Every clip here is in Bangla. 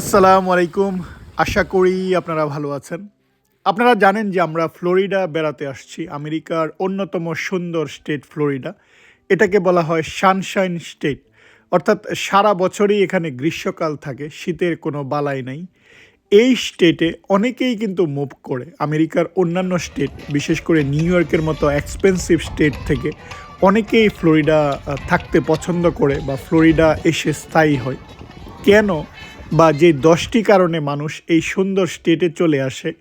আসসালামু আলাইকুম। আশা করি আপনারা ভালো আছেন। আপনারা জানেন যে আমরা ফ্লোরিডা বেড়াতে আসছি, আমেরিকার অন্যতম সুন্দর স্টেট ফ্লোরিডা। এটাকে বলা হয় সানশাইন স্টেট। অর্থাৎ সারা বছরই এখানে গ্রীষ্মকাল থাকে, শীতের কোনো বালাই নাই। এই স্টেটে অনেকেই কিন্তু মুভ করে, আমেরিকার অন্যান্য স্টেট, বিশেষ করে নিউ ইয়র্কের মতো এক্সপেন্সিভ স্টেট থেকে অনেকেই ফ্লোরিডা থাকতে পছন্দ করে বা ফ্লোরিডা এসে স্থায়ী হয়। কেন? বা যে দশটি কারণে মানুষ এই সুন্দর স্টেটে চলে আসে,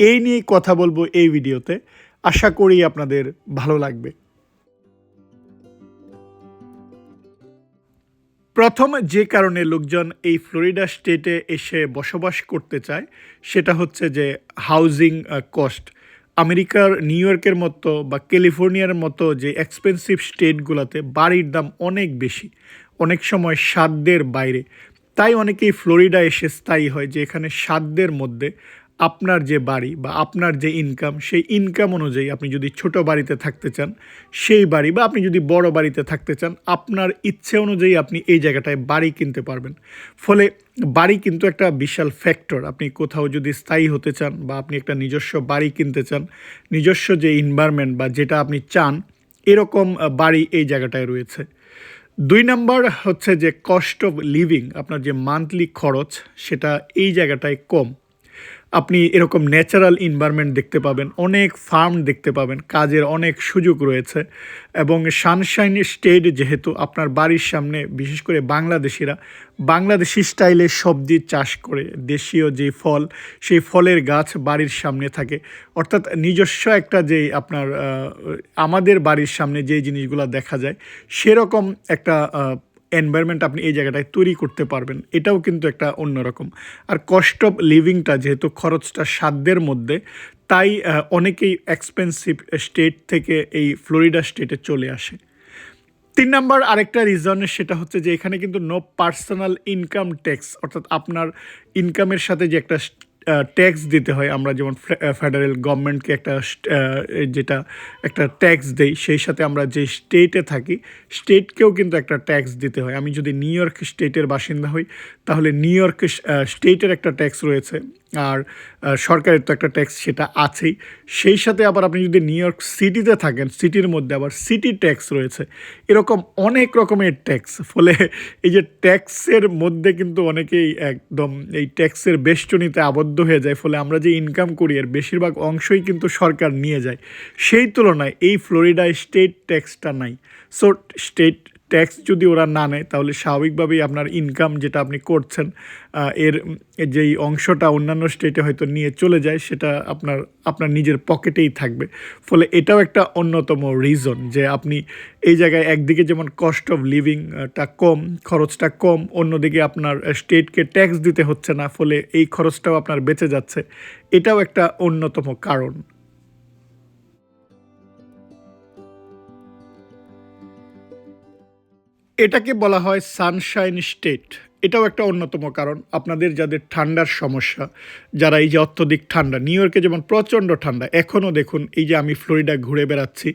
এই নিয়ে কথা বলব এই ভিডিওতে। আশা করি আপনাদের ভালো লাগবে। প্রথম যে কারণে লোকজন এই ফ্লোরিডা স্টেটে এসে বসবাস করতে চায়, সেটা হচ্ছে যে হাউজিং কস্ট। আমেরিকার নিউ ইয়র্কের মতো বা ক্যালিফোর্নিয়ার মতো যে এক্সপেন্সিভ স্টেটগুলোতে বাড়ির দাম অনেক বেশি, অনেক সময় সাধ্যের বাইরে। তাই অনেকেই ফ্লোরিডা এসে স্থায়ী হয় যে এখানে সাধ্যের মধ্যে আপনার যে বাড়ি বা আপনার যে ইনকাম সেই ইনকাম অনুযায়ী আপনি যদি ছোট বাড়িতে থাকতে চান, সেই বাড়ি বা আপনি যদি বড় বাড়িতে থাকতে চান, আপনার ইচ্ছে অনুযায়ী আপনি এই জায়গাটায় বাড়ি কিনতে পারবেন। ফলে বাড়ি কিন্তু একটা বিশাল ফ্যাক্টর আপনি কোথাও যদি স্থায়ী হতে চান বা আপনি একটা নিজস্ব বাড়ি কিনতে চান, নিজস্ব যে ইনভায়রনমেন্ট বা যেটা আপনি চান, এরকম বাড়ি এই জায়গাটায় রয়েছে। দুই নাম্বার হচ্ছে যে কস্ট অফ লিভিং আপনার যে মান্থলি খরচ, সেটা এই জায়গাটায় কম। আপনি এরকম ন্যাচারাল এনভায়রনমেন্ট দেখতে পাবেন, অনেক ফার্ম দেখতে পাবেন, কাজের অনেক সুযোগ রয়েছে এবং সানশাইন স্টেট যেহেতু আপনার বাড়ির সামনে, বিশেষ করে বাংলাদেশিরা, বাংলাদেশি স্টাইলে সবজি চাষ করে, দেশীয় যে ফল, সেই ফলের গাছ বাড়ির সামনে থাকে। অর্থাৎ নিজস্ব একটা যে আপনার আমাদের বাড়ির সামনে যে জিনিসগুলো দেখা যায়, সেরকম একটা এনভায়রনমেন্ট আপনি এই জায়গাটায় তৈরি করতে পারবেন। এটাও কিন্তু একটা অন্যরকম। আর কস্ট অফ লিভিংটা যেহেতু খরচটা সাধ্যের মধ্যে, তাই অনেকেই এক্সপেন্সিভ স্টেট থেকে এই ফ্লোরিডা স্টেটে চলে আসে। তিন নাম্বার আরেকটা রিজন সেটা হচ্ছে যে এখানে কিন্তু নো পার্সোনাল ইনকাম ট্যাক্স অর্থাৎ আপনার ইনকামের সাথে যে একটা ট্যাক্স দিতে হয়। আমরা যেমন ফেডারেল গভর্নমেন্টকে একটা যেটা একটা ট্যাক্স দেই, সেই সাথে আমরা যে স্টেটে থাকি স্টেটকেও কিন্তু একটা ট্যাক্স দিতে হয়। আমি যদি নিউ ইয়র্ক স্টেটের বাসিন্দা হই, তাহলে নিউ ইয়র্ক স্টেটের একটা ট্যাক্স রয়েছে। আর সরকারের তো একটা ট্যাক্স সেটা আছেই। সেই সাথে আবার আপনি যদি নিউ ইয়র্ক সিটিতে থাকেন সিটির মধ্যে আবার সিটি ট্যাক্স রয়েছে। এরকম অনেক রকমের ট্যাক্স ফলে এই যে ট্যাক্সের মধ্যে কিন্তু অনেকেই একদম এই ট্যাক্সের বেষ্টনীতে আবদ্ধ হয়ে যায়, ফলে আমরা যে ইনকাম করি, এর বেশিরভাগ অংশই কিন্তু সরকার নিয়ে যায়। সেই তুলনায় এই ফ্লোরিডায় স্টেট ট্যাক্সটা নাই। সো স্টেট ট্যাক্স যদি ওরা না নেয়, তাহলে স্বাভাবিকভাবেই আপনার ইনকাম যেটা আপনি করছেন এর যেই অংশটা অন্যান্য স্টেটে হয়তো নিয়ে চলে যায়, সেটা আপনার আপনার নিজের পকেটেই থাকবে। ফলে এটাও একটা অন্যতম রিজন যে আপনি এই জায়গায় একদিকে যেমন কস্ট অফ লিভিংটা কম, খরচটা কম, অন্যদিকে আপনার স্টেটকে ট্যাক্স দিতে হচ্ছে না, ফলে এই খরচটাও আপনার বেঁচে যাচ্ছে। এটাও একটা অন্যতম কারণ। এটাকে বলা হয় সানশাইন স্টেট। এটাও একটা অন্যতম কারণ। আপনাদের যাদের ঠান্ডার সমস্যা, যারা এই যে অত্যধিক ঠান্ডা নিউ ইয়র্কে যেমন প্রচণ্ড ঠান্ডা, এখনও দেখুন এই যে আমি ফ্লোরিডা ঘুরে বেড়াচ্ছি,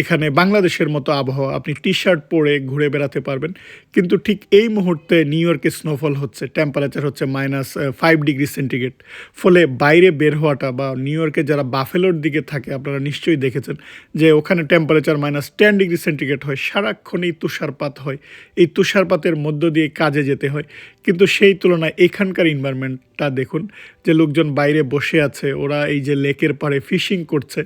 এখানে বাংলাদেশের মতো আবহাওয়া, আপনি টি শার্ট পরে ঘুরে বেড়াতে পারবেন। কিন্তু ঠিক এই মুহূর্তে নিউ ইয়র্কে স্নোফল হচ্ছে টেম্পারেচার হচ্ছে মাইনাস ফাইভ ডিগ্রি সেন্টিগ্রেড ফলে বাইরে বের হওয়াটা বা নিউ ইয়র্কে যারা বাফেলোর দিকে থাকে, আপনারা নিশ্চয়ই দেখেছেন যে ওখানে temperature minus ten degree centigrade হয় সারাক্ষণই তুষারপাত হয়। এই তুষারপাতের মধ্য দিয়ে কাজে যেতে হয়। কিন্তু সেই তুলনায় এখানকার এনভায়রনমেন্টটা দেখুন, যে লোকজন বাইরে বসে আছে, ওরা এই যে লেকের পাড়ে ফিশিং করছে,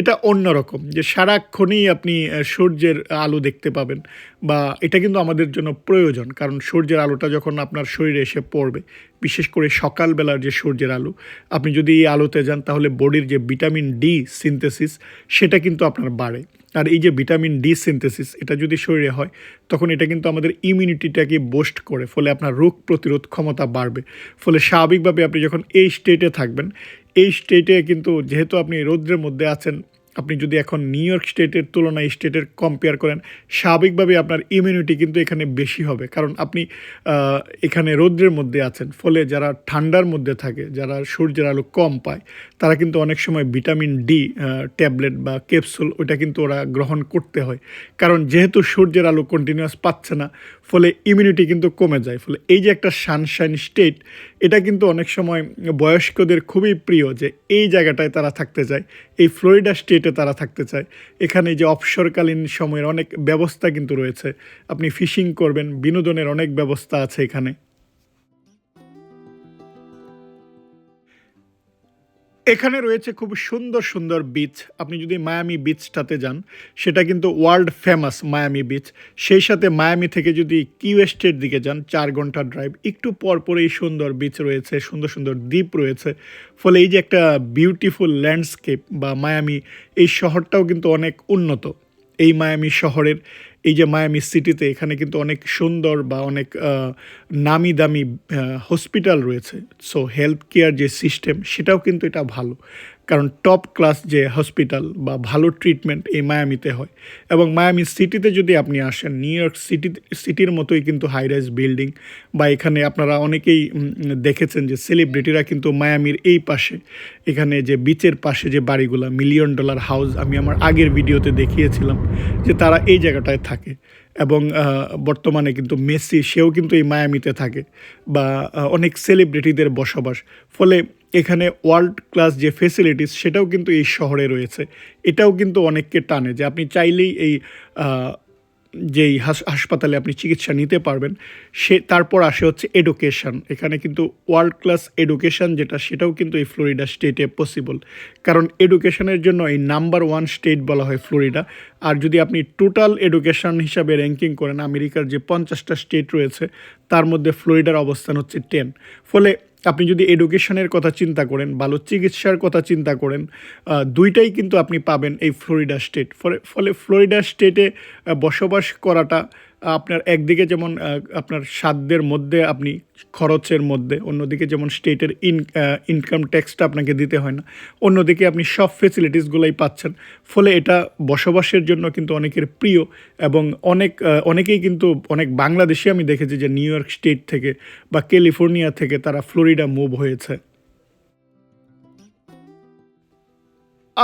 এটা অন্যরকম যে সারাক্ষণই আপনি সূর্যের আলো দেখতে পাবেন বা এটা কিন্তু আমাদের জন্য প্রয়োজন, কারণ সূর্যের আলোটা যখন আপনার শরীরে এসে পড়বে, বিশেষ করে সকালবেলার যে সূর্যের আলো, আপনি যদি এই আলোতে যান, তাহলে বডির যে ভিটামিন ডি সিনথেসিস, সেটা কিন্তু আপনার বাড়ে। আর এই যে ভিটামিন ডি সিনথেসিস, এটা যদি শরীরে হয়, তখন এটা কিন্তু আমাদের ইমিউনিটিটাকে বোস্ট করে, ফলে আপনার রোগ প্রতিরোধ ক্ষমতা বাড়বে। ফলে স্বাভাবিকভাবে আপনি যখন এই স্টেটে থাকবেন, এই স্টেটে কিন্তু যেহেতু আপনি রৌদ্রের মধ্যে আছেন, আপনি যদি এখন নিউ ইয়র্ক স্টেটের তুলনায় স্টেটের কম্পেয়ার করেন, স্বাভাবিকভাবে আপনার ইমিউনিটি কিন্তু এখানে বেশি হবে। কারণ আপনি এখানে রৌদ্রের মধ্যে আছেন, ফলে যারা ঠান্ডার মধ্যে থাকে, যারা সূর্যের আলো কম পায়, তারা কিন্তু অনেক সময় ভিটামিন ডি ট্যাবলেট বা ক্যাপসুল ওটা কিন্তু ওরা গ্রহণ করতে হয়। কারণ যেহেতু সূর্যের আলো কন্টিনিউয়াস পাচ্ছে না ফলে ইমিউনিটি কিন্তু কমে যায়। ফলে এই যে একটা সানশাইন স্টেট এটা কিন্তু অনেক সময় বয়স্কদের খুবই প্রিয় যে এই জায়গাটায় তারা থাকতে চায়, এই ফ্লোরিডা স্টেটে তারা থাকতে চায়। এখানে যে অবসরকালীন সময়ের অনেক ব্যবস্থা কিন্তু রয়েছে। আপনি ফিশিং করবেন, বিনোদনের অনেক ব্যবস্থা আছে এখানে। এখানে রয়েছে খুব সুন্দর সুন্দর বিচ আপনি যদি মায়ামি বিচটাতে যান, সেটা কিন্তু ওয়ার্ল্ড ফেমাস মায়ামি বিচ সেই সাথে মায়ামি থেকে যদি কিউ এস্টের দিকে যান, চার ঘণ্টা ড্রাইভ একটু পর পরেই সুন্দর বিচ রয়েছে, সুন্দর সুন্দর দ্বীপ রয়েছে। ফলে এই যে একটা বিউটিফুল ল্যান্ডস্কেপ বা মায়ামি এই শহরটাও কিন্তু অনেক উন্নত। এই মায়ামি শহরের এই যে মায়ামি সিটিতে এখানে কিন্তু অনেক সুন্দর বা অনেক নামি দামি হসপিটাল রয়েছে। সো হেলথ কেয়ার যে সিস্টেম সেটাও কিন্তু এটা ভালো। কারণ টপ ক্লাস যে হসপিটাল বা ভালো ট্রিটমেন্ট এই মায়ামিতে হয়। এবং মায়ামি সিটিতে যদি আপনি আসেন নিউ ইয়র্ক সিটি সিটির মতোই কিন্তু হাই রাইজ বিল্ডিং বা এখানে আপনারা অনেকেই দেখেছেন যে সেলিব্রিটিরা কিন্তু মায়ামির এই পাশে। এখানে যে বিচের পাশে যে বাড়িগুলো মিলিয়ন ডলার হাউস আমি আমার আগের ভিডিওতে দেখিয়েছিলাম যে তারা এই জায়গাটায় থাকে। এবং বর্তমানে কিন্তু মেসি, সেও কিন্তু এই মায়ামিতে থাকে বা অনেক সেলিব্রিটিদের বসবাস। ফলে এখানে ওয়ার্ল্ড ক্লাস যে ফেসিলিটিস সেটাও কিন্তু এই শহরে রয়েছে। এটাও কিন্তু অনেককে টানে যে আপনি চাইলেই এই যেই হাস- হাসপাতালে আপনি চিকিৎসা নিতে পারবেন, সে তারপর আসে হচ্ছে এডুকেশন এখানে কিন্তু ওয়ার্ল্ড ক্লাস এডুকেশন যেটা, সেটাও কিন্তু এই ফ্লোরিডা স্টেটে পসিবল কারণ এডুকেশনের জন্য এই নাম্বার ওয়ান স্টেট বলা হয় ফ্লোরিডা আর যদি আপনি টোটাল এডুকেশন হিসাবে র্যাঙ্কিং করেন, আমেরিকার যে পঞ্চাশটা স্টেট রয়েছে, তার মধ্যে ফ্লোরিডার অবস্থান হচ্ছে টেন ফলে আপনি যদি এডুকেশনের কথা চিন্তা করেন, ভালো চিকিৎসার কথা চিন্তা করেন দুইটাই কিন্তু আপনি পাবেন এই ফ্লোরিডা স্টেট ফলে ফলে ফ্লোরিডা স্টেটে বসবাস করাটা আপনার একদিকে যেমন আপনার সাধ্যের মধ্যে আপনি খরচের মধ্যে, অন্যদিকে যেমন স্টেটের ইন ইনকাম ট্যাক্সটা আপনাকে দিতে হয় না। অন্যদিকে আপনি সব ফেসিলিটিসগুলোই পাচ্ছেন। ফলে এটা বসবাসের জন্য কিন্তু অনেকের প্রিয় এবং অনেক অনেকেই কিন্তু, অনেক বাংলাদেশি আমি দেখেছি যে নিউ ইয়র্ক স্টেট থেকে বা ক্যালিফোর্নিয়া থেকে তারা ফ্লোরিডা মুভ হয়েছে।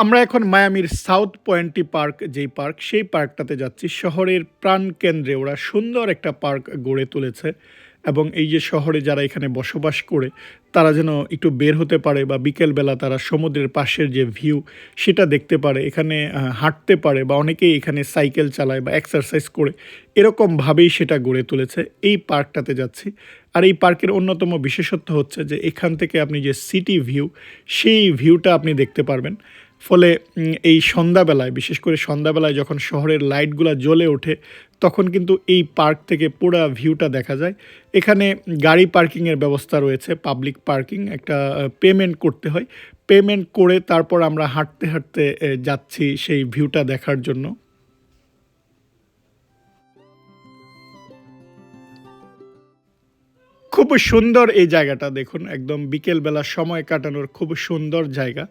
আমরা এখন মায়ামির সাউথ পয়েন্টি পার্ক, যেই পার্ক, সেই পার্কটাতে যাচ্ছি। শহরের প্রাণকেন্দ্রে ওরা সুন্দর একটা পার্ক গড়ে তুলেছে এবং এই যে শহরে যারা এখানে বসবাস করে, তারা যেন একটু বের হতে পারে বা বিকেলবেলা তারা সমুদ্রের পাশের যে ভিউ, সেটা দেখতে পারে, এখানে হাঁটতে পারে বা অনেকেই এখানে সাইকেল চালায় বা এক্সারসাইজ করে, এরকমভাবেই সেটা গড়ে তুলেছে। এই পার্কটাতে যাচ্ছি। আর এই পার্কের অন্যতম বিশেষত্ব হচ্ছে যে এখান থেকে আপনি যে সিটি ভিউ সেই ভিউটা আপনি দেখতে পারবেন। ফলে এই সন্ধ্যাবেলায়, বিশেষ করে সন্ধ্যাবেলায় যখন শহরের লাইটগুলো জ্বলে ওঠে, তখন কিন্তু এই পার্ক থেকে পুরো ভিউটা দেখা যায়। এখানে গাড়ি পার্কিংয়ের ব্যবস্থা রয়েছে, পাবলিক পার্কিং, একটা পেমেন্ট করতে হয়। পেমেন্ট করে তারপর আমরা হাঁটতে হাঁটতে যাচ্ছি সেই ভিউটা দেখার জন্য। খুব সুন্দর এই জায়গাটা, দেখুন, একদম বিকেলবেলা সময় কাটানোর খুব সুন্দর জায়গা।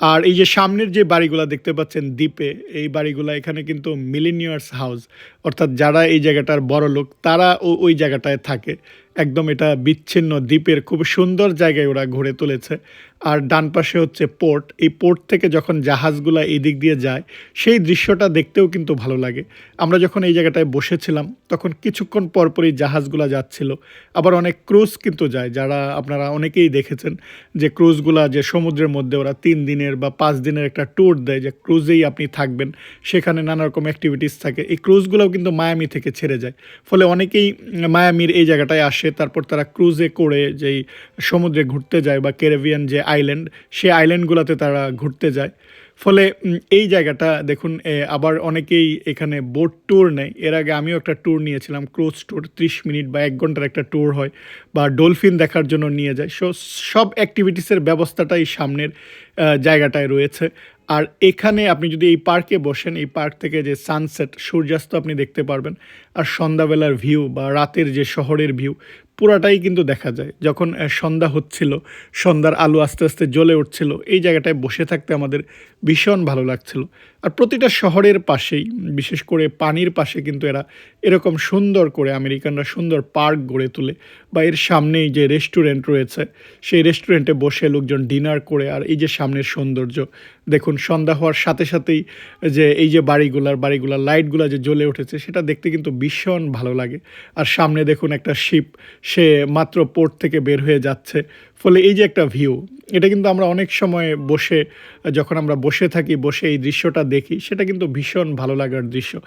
আর এই যে সামনের যে বাড়িগুলো দেখতে পাচ্ছেন দ্বীপে, এই বাড়িগুলো এখানে কিন্তু মিলিনিয়ার্স হাউস অর্থাৎ যারা এই জায়গাটার বড় লোক তারা ওই জায়গাটায় থাকে। একদম এটা বিচ্ছিন্ন দ্বীপের খুব সুন্দর জায়গায় ওরা ঘুরে তুলেছে। আর ডান পাশে হচ্ছে পোর্ট। এই পোর্ট থেকে যখন জাহাজগুলো এই দিক দিয়ে যায়, সেই দৃশ্যটা দেখতেও কিন্তু ভালো লাগে। আমরা যখন এই জায়গাটায় বসেছিলাম, তখন কিছুক্ষণ পরপরই জাহাজগুলো যাচ্ছিল। আবার অনেক ক্রুজ কিন্তু যায়, যারা আপনারা অনেকেই দেখেছেন যে ক্রুজগুলা যে সমুদ্রের মধ্যে ওরা তিন দিনের বা পাঁচ দিনের একটা ট্যুর দেয়, যে ক্রুজেই আপনি থাকবেন, সেখানে নানা রকম অ্যাক্টিভিটিস থাকে। এই ক্রুজগুলোও কিন্তু মায়ামি থেকে ছেড়ে যায়। ফলে অনেকেই মায়ামির এই জায়গাটায় আসে। তারপর তারা ক্রুজে করে যেই সমুদ্রে ঘুরতে যায় বা ক্যারেবিয়ান যে আইল্যান্ড সেই আইল্যান্ডগুলোতে তারা ঘুরতে যায়। ফলে এই জায়গাটা দেখুন আবার অনেকেই এখানে বোট ট্যুর নেয়। এর আগে আমিও একটা ট্যুর নিয়েছিলাম ক্রুজ ট্যুর ত্রিশ মিনিট বা এক ঘণ্টার একটা ট্যুর হয়, বা ডলফিন দেখার জন্য নিয়ে যায়। সো সব অ্যাক্টিভিটিসের ব্যবস্থাটাই সামনের জায়গাটায় রয়েছে। আর এখানে আপনি যদি এই পার্কে বসেন, এই পার্ক থেকে যে সানসেট সূর্যাস্ত আপনি দেখতে পারবেন। আর সন্ধ্যাবেলার ভিউ বা রাতের যে শহরের ভিউ পুরাটাই কিন্তু দেখা যায়। যখন সন্ধ্যা হচ্ছিল, সন্ধ্যার আলো আস্তে আস্তে জ্বলে উঠছিল, এই জায়গাটায় বসে থাকতে আমাদের ভীষণ ভালো লাগছিল। আর প্রতিটা শহরের পাশেই, বিশেষ করে পানির পাশে কিন্তু এরা এরকম সুন্দর করে আমেরিকানরা সুন্দর পার্ক গড়ে তোলে বা এর সামনেই যে রেস্টুরেন্ট রয়েছে, সেই রেস্টুরেন্টে বসে লোকজন ডিনার করে আর এই যে সামনের সৌন্দর্য, দেখুন সন্ধ্যা হওয়ার সাথে সাথেই যে এই যে বাড়িগুলার বাড়িগুলার লাইটগুলো যে জ্বলে উঠেছে, সেটা দেখতে কিন্তু ভীষণ ভালো লাগে। আর সামনে দেখুন একটা শিপ, সে মাত্র পোর্ট থেকে বের হয়ে যাচ্ছে ফলে এই যে একটা ভিউ এটা কিন্তু আমরা অনেক সময় বসে যখন আমরা বসে থাকি বসে এই দৃশ্যটা দেখি সেটা কিন্তু ভীষণ ভালো লাগার দৃশ্য।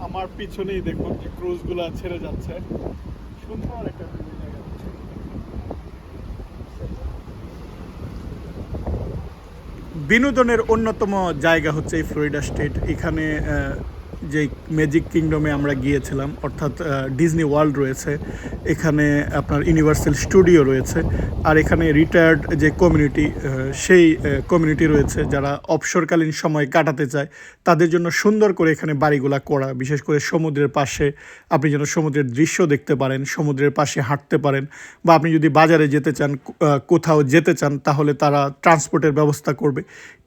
আমার পিছনেই দেখুন যে ক্রুজগুলো ছেড়ে যাচ্ছে। সুন্দর একটা বিনোদনের অন্যতম জায়গা হচ্ছে এই ফ্লোরিডা স্টেট। এখানে আহ, যে ম্যাজিক কিংডমে আমরা গিয়েছিলাম, অর্থাৎ ডিজনি ওয়ার্ল্ড রয়েছে, এখানে আপনার ইউনিভার্সাল স্টুডিও রয়েছে, আর এখানে রিটায়ার্ড যে কমিউনিটি সেই কমিউনিটি রয়েছে যারা অবসরকালীন সময় কাটাতে চায়, তাদের জন্য সুন্দর করে এখানে বাড়িগুলা করা, বিশেষ করে সমুদ্রের পাশে, আপনি যেন সমুদ্রের দৃশ্য দেখতে পারেন, সমুদ্রের পাশে হাঁটতে পারেন, বা আপনি যদি বাজারে যেতে চান কোথাও যেতে চান, তাহলে তারা ট্রান্সপোর্টের ব্যবস্থা করবে।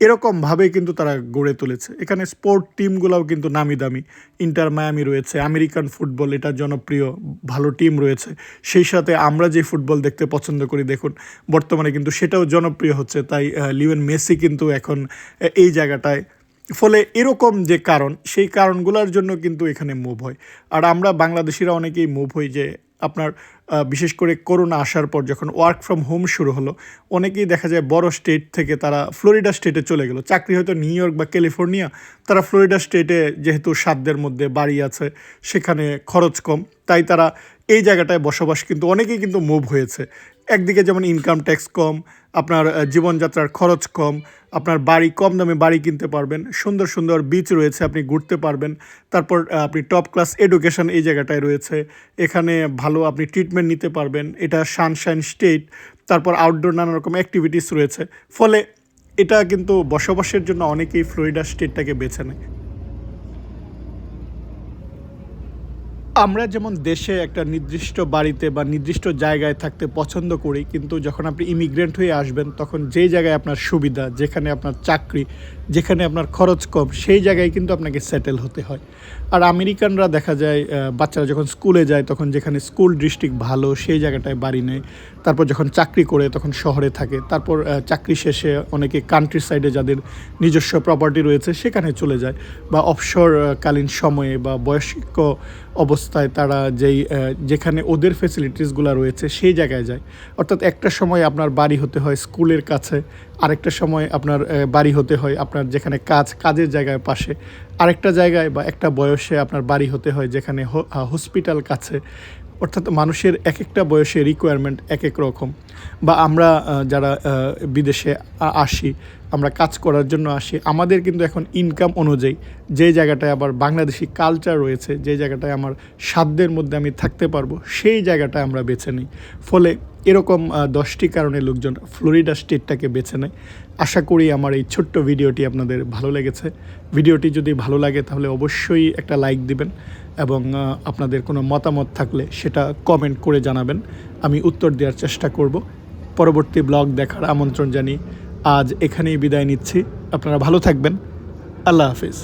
এরকমভাবেই কিন্তু তারা গড়ে তুলেছে। এখানে স্পোর্ট টিমগুলোও কিন্তু নামি দামি। ইন্টার মায়ামি রয়েছে, আমেরিকান ফুটবল, এটা জনপ্রিয়, ভালো টিম রয়েছে। সেই সাথে আমরা যে ফুটবল দেখতে পছন্দ করি, দেখুন, বর্তমানে কিন্তু সেটাও জনপ্রিয় হচ্ছে, তাই লিওন মেসি কিন্তু এখন এই জায়গাটায়। ফলে এরকম যে কারণ, সেই কারণগুলোর জন্য কিন্তু এখানে মুভ হয়। আর আমরা বাংলাদেশিরা অনেকেই মুভ হই যে আপনার বিশেষ করে করোনা আসার পর যখন ওয়ার্ক ফ্রম হোম শুরু হলো, অনেকেই দেখা যায় বড় স্টেট থেকে তারা ফ্লোরিডা স্টেটে চলে গেলো। চাকরি হয়তো নিউ ইয়র্ক বা ক্যালিফোর্নিয়া তারা ফ্লোরিডা স্টেটে যেহেতু সাধ্যের মধ্যে বাড়ি আছে, সেখানে খরচ কম, তাই তারা এই জায়গাটায় বসবাস, কিন্তু অনেকেই কিন্তু মুভ হয়েছে। একদিকে যেমন ইনকাম ট্যাক্স কম, আপনার জীবনযাত্রার খরচ কম, আপনার বাড়ি কম দামে বাড়ি কিনতে পারবেন, সুন্দর সুন্দর বিচ রয়েছে, আপনি ঘুরতে পারবেন, তারপর আপনি টপ ক্লাস এডুকেশন এই জায়গাটায় রয়েছে, এখানে ভালো আপনি ট্রিটমেন্ট নিতে পারবেন, এটা সানশাইন স্টেট তারপর আউটডোর নানা রকম অ্যাক্টিভিটিস রয়েছে, ফলে এটা কিন্তু বসবাসের জন্য অনেকেই ফ্লোরিডা স্টেটটাকে বেছে নেয়। আমরা যেমন দেশে একটা নির্দিষ্ট বাড়িতে বা নির্দিষ্ট জায়গায় থাকতে পছন্দ করি, কিন্তু যখন আপনি ইমিগ্রেন্ট হয়ে আসবেন, তখন যে জায়গায় আপনার সুবিধা, যেখানে আপনার চাকরি, যেখানে আপনার খরচ কম, সেই জায়গায় কিন্তু আপনাকে সেটেল হতে হয়। আর আমেরিকানরা দেখা যায় বাচ্চারা যখন স্কুলে যায়, তখন যেখানে স্কুল ডিস্ট্রিক্ট ভালো, সেই জায়গাটায় বাড়ি নেয়। তারপর যখন চাকরি করে, তখন শহরে থাকে। তারপর চাকরি শেষে অনেকে কান্ট্রি সাইডে যাদের নিজস্ব প্রপার্টি রয়েছে, সেখানে চলে যায়। বা অবসরকালীন সময়ে বা বয়স্ক অবস্থায় তারা যেই যেখানে ওদের ফেসিলিটিসগুলো রয়েছে, সেই জায়গায় যায়। অর্থাৎ একটা সময় আপনার বাড়ি হতে হয় স্কুলের কাছে আরেকটা সময় আপনার বাড়ি হতে হয়, আপনার যেখানে কাজ, কাজের জায়গায় পাশে। আরেকটা জায়গায় বা একটা বয়সে আপনার বাড়ি হতে হয়, যেখানে হসপিটাল কাছে। অর্থাৎ মানুষের এক একটা বয়সে রিকোয়ারমেন্ট এক এক রকম। বা আমরা যারা বিদেশে আসি, আমরা কাজ করার জন্য আসি, আমাদের কিন্তু এখন ইনকাম অনুযায়ী যে জায়গাটায় আবার বাংলাদেশি কালচার রয়েছে, যে জায়গাটায় আমার সাধ্যের মধ্যে আমি থাকতে পারব, সেই জায়গাটায় আমরা বেছে নিই। ফলে এরকম দশটি কারণে লোকজন ফ্লোরিডা স্টেটটাকে বেছে নেয়। আশা করি আমার এই ছোট্ট ভিডিওটি আপনাদের ভালো লেগেছে। ভিডিওটি যদি ভালো লাগে তাহলে অবশ্যই একটা লাইক দিবেন এবং আপনাদের কোনো মতামত থাকলে সেটা কমেন্ট করে জানাবেন। আমি উত্তর দেওয়ার চেষ্টা করব। পরবর্তী ব্লগ দেখার আমন্ত্রণ জানিয়ে আজ এখানেই বিদায় নিচ্ছি। আপনারা ভালো থাকবেন। আল্লাহ হাফিজ।